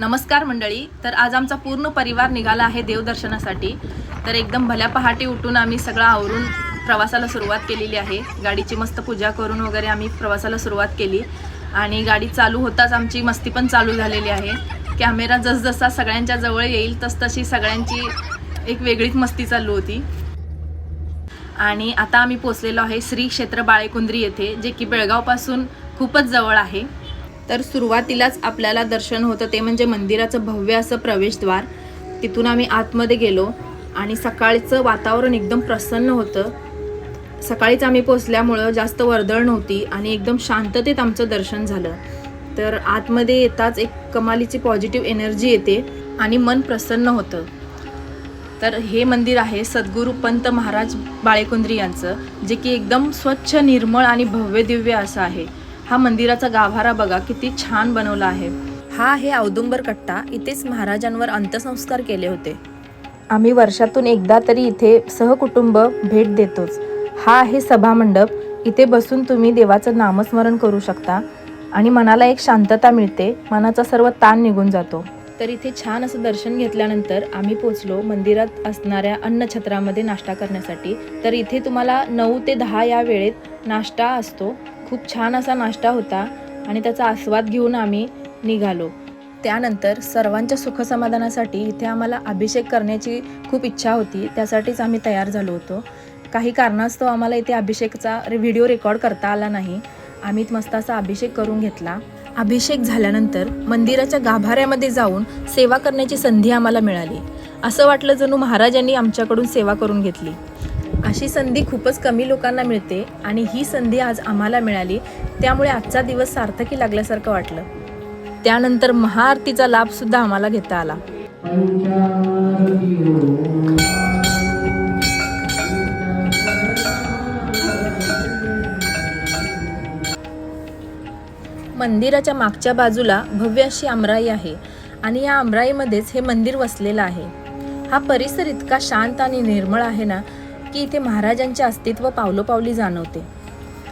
नमस्कार मंडळी. तर आज आमचा पूर्ण परिवार निघाला आहे देवदर्शनासाठी. तर एकदम भल्या पहाटे उठून आम्ही सगळं आवरून प्रवासाला सुरुवात केलेली आहे. गाडीची मस्त पूजा करून वगैरे आम्ही प्रवासाला सुरुवात केली. आणि गाडी चालू होताच आमची मस्ती पण चालू झालेली आहे. कॅमेरा जसजसा सगळ्यांच्या जवळ येईल तसतशी सगळ्यांची एक वेगळीच मस्ती चालू होती. आणि आता आम्ही पोचलेलो आहे श्री क्षेत्र बाळेकुंद्री येथे जे की बेळगावपासून खूपच जवळ आहे. तर सुरुवातीलाच आपल्याला दर्शन होतं. ते म्हणजे मंदिराचं भव्य असं प्रवेशद्वार. तिथून आम्ही आतमध्ये गेलो आणि सकाळचं वातावरण एकदम प्रसन्न होतं. सकाळीच आम्ही पोचल्यामुळं जास्त वर्दळ नव्हती आणि एकदम शांततेत आमचं दर्शन झालं. तर आतमध्ये येताच एक कमालीची पॉझिटिव्ह एनर्जी येते आणि मन प्रसन्न होतं. तर हे मंदिर आहे सद्गुरू पंत महाराज बाळेकुंद्री यांचं जे की एकदम स्वच्छ निर्मळ आणि भव्य दिव्य असं आहे. हा मंदिराचा गाभारा बघा किती छान बनवला आहे. हा आहे औदुंबर कट्टा. इथेच महाराजांवर अंत्यसंस्कार केले होते. आम्ही वर्षातून एकदा तरी इथे सहकुटुंब भेट देतोच. हा आहे सभामंडप. इथे बसून तुम्ही देवाचं नामस्मरण करू शकता. आणि मनाला एक शांतता मिळते. मनाचा सर्व ताण निघून जातो. तर इथे छान असं दर्शन घेतल्यानंतर आम्ही पोचलो मंदिरात असणाऱ्या अन्नछत्रामध्ये नाश्ता करण्यासाठी. तर इथे तुम्हाला नऊ ते दहा या वेळेत नाश्ता असतो. खूप छान असा नाश्ता होता आणि त्याचा आस्वाद घेऊन आम्ही निघालो. त्यानंतर सर्वांच्या सुखसमाधानासाठी इथे आम्हाला अभिषेक करण्याची खूप इच्छा होती त्यासाठीच आम्ही तयार झालो होतो. काही कारणास्तव आम्हाला इथे अभिषेकचा व्हिडिओ रेकॉर्ड करता आला नाही. आम्ही मस्त असा अभिषेक करून घेतला. अभिषेक झाल्यानंतर मंदिराच्या गाभाऱ्यामध्ये जाऊन सेवा करण्याची संधी आम्हाला मिळाली. असं वाटलं जणू महाराजांनी आमच्याकडून सेवा करून घेतली. अशी संधी खूपच कमी लोकांना मिळते आणि ही संधी आज आम्हाला मिळाली त्यामुळे आजचा दिवस सार्थकी लागल्यासारखं वाटलं. त्यानंतर महाआरतीचा लाभसुद्धा आम्हाला घेता आला. मंदिराच्या मागच्या बाजूला भव्य अशी आमराई आहे आणि या आमराईमध्येच हे मंदिर वसलेलं आहे. हा परिसर इतका शांत आणि निर्मळ आहे ना की इथे महाराजांचे अस्तित्व पावलोपावली जाणवते.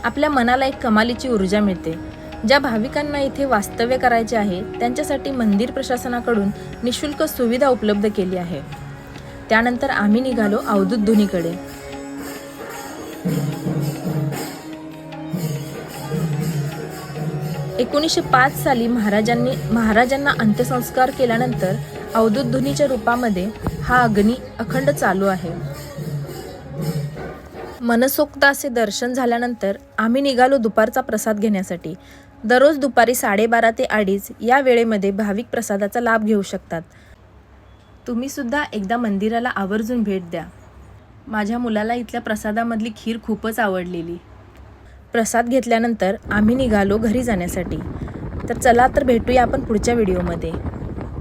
आपल्या मनाला एक कमालीची ऊर्जा मिळते. ज्या भाविकांना इथे वास्तव्य करायचे आहे त्यांच्यासाठी मंदिर प्रशासनाकडून निशुल्क सुविधा उपलब्ध केली आहे. त्यानंतर आम्ही निघालो अवधूत धुनीकडे एकोणीसशे पाच साली महाराजांनी महाराजांना अंत्यसंस्कार केल्यानंतर अवधूत धुनीच्या रूपामध्ये हा अग्नी अखंड चालू आहे. मनसोक्त असे दर्शन झाल्यानंतर आम्ही निघालो दुपारचा प्रसाद घेण्यासाठी. दररोज दुपारी साडेबारा ते अडीच या वेळेमध्ये भाविक प्रसादाचा लाभ घेऊ शकतात. तुम्ही सुद्धा एकदा मंदिराला आवर्जून भेट द्या. माझ्या मुलाला इथल्या प्रसादामधली खीर खूपच आवडलेली. प्रसाद घेतल्यानंतर आम्ही निघालो घरी जाण्यासाठी. तर चला तर भेटूया आपण पुढच्या व्हिडिओमध्ये.